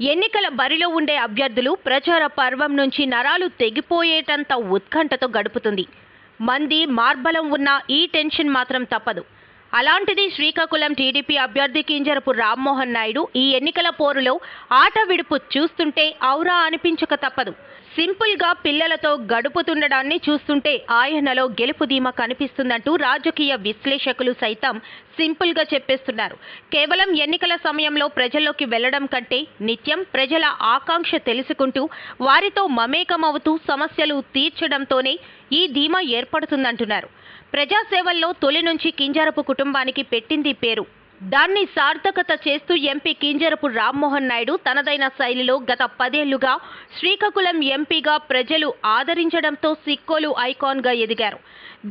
ఎన్నికల బరిలో ఉండే అభ్యర్థులు ప్రచార పర్వం నుంచి నరాలు తెగిపోయేటంత ఉత్కంఠతో గడుపుతుంది. మంది మార్బలం ఉన్న ఈ టెన్షన్ మాత్రం తప్పదు. అలాంటిది శ్రీకాకుళం టీడీపీ అభ్యర్థి కింజరపు రామ్మోహన్ నాయుడు ఈ ఎన్నికల పోరులో ఆట విడుపు చూస్తుంటే ఔరా అనిపించక తప్పదు. సింపుల్గా పిల్లలతో గడుపుతుండడాన్ని చూస్తుంటే ఆయనలో గెలుపు ధీమా కనిపిస్తుందంటూ రాజకీయ విశ్లేషకులు సైతం సింపుల్గా చెప్పేస్తున్నారు. కేవలం ఎన్నికల సమయంలో ప్రజల్లోకి వెళ్ళడం కంటే నిత్యం ప్రజల ఆకాంక్ష తెలుసుకుంటూ వారితో మమేకమవుతూ సమస్యలు తీర్చడంతోనే ఈ ధీమా ఏర్పడుతుందంటున్నారు. ప్రజాసేవల్లో తొలి నుంచి కింజరపు కుటుంబానికి పెట్టింది పేరు దాన్ని సార్థకత చేస్తూ ఎంపీ కింజరపు రామ్మోహన్ నాయుడు తనదైన శైలిలో గత పదేళ్ళుగా శ్రీకాకుళం ఎంపీగా ప్రజలు ఆదరించడంతో సిక్కోలు ఐకాన్గా ఎదిగారు.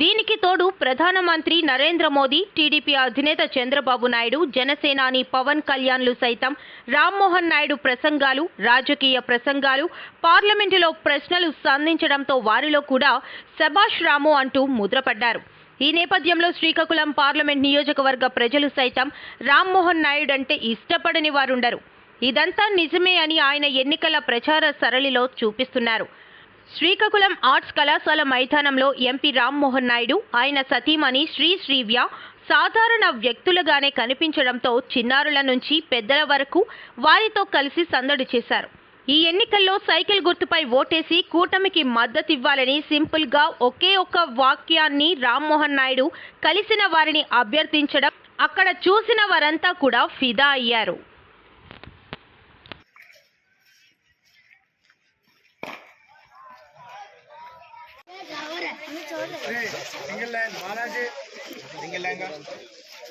దీనికి తోడు ప్రధానమంత్రి నరేంద్ర మోదీ టీడీపీ అధినేత చంద్రబాబు నాయుడు జనసేనాని పవన్ కళ్యాణ్లు సైతం రామ్మోహన్ నాయుడు ప్రసంగాలు రాజకీయ ప్రసంగాలు పార్లమెంటులో ప్రశ్నలు సంధించడంతో వారిలో కూడా శభాష్ రాము అంటూ ముద్రపడ్డారు. ఈ నేపథ్యంలో శ్రీకాకుళం పార్లమెంట్ నియోజకవర్గ ప్రజలు సైతం రామ్మోహన్ నాయుడు అంటే ఇష్టపడని వారుండరు. ఇదంతా నిజమే అని ఆయన ఎన్నికల ప్రచార సరళిలో చూపిస్తున్నారు. శ్రీకాకుళం ఆర్ట్స్ కళాశాల మైదానంలో ఎంపీ రామ్మోహన్ నాయుడు ఆయన సతీమణి శ్రీ శ్రీవ్య సాధారణ వ్యక్తులుగానే కనిపించడంతో చిన్నారుల నుంచి పెద్దల వరకు వారితో కలిసి సందడి చేశారు. ఈ ఎన్నికల్లో సైకిల్ గుర్తుపై ఓటేసి కూటమికి మద్దతివ్వాలని సింపుల్గా ఒకే ఒక్క వాక్యాన్ని రామ్మోహన్ నాయుడు కలిసిన వారిని అభ్యర్థించడం అక్కడ చూసిన వారంతా కూడా ఫిదా అయ్యారు. Single line Balaji. Single line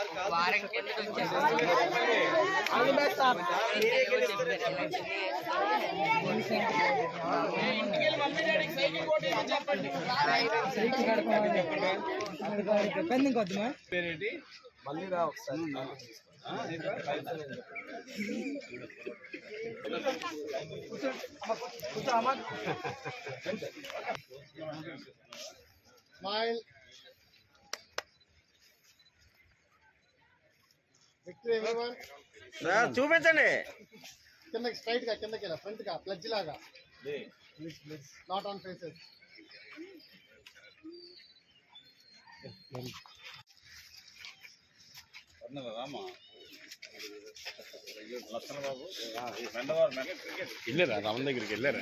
అన్న. అటు వెళ్ళండి. వారం కిందట వచ్చేసి పేరేంటి మళ్ళీ రా ఒకసారి ఆ, ఏంట్రా? కూర్చో. అమ్మ, కూర్చో అమ్మ. స్మైల్ చూపించండి. కిందకి స్ట్రైట్గా కిందకి ఫ్రంట్గా ప్లడ్జ్ లాగా. నాట్ ఆన్ ఫేసెస్ వెళ్ళారా? రామన్ దగ్గరికి వెళ్ళారా?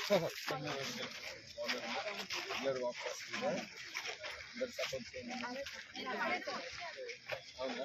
సపోర్ట్ అవునా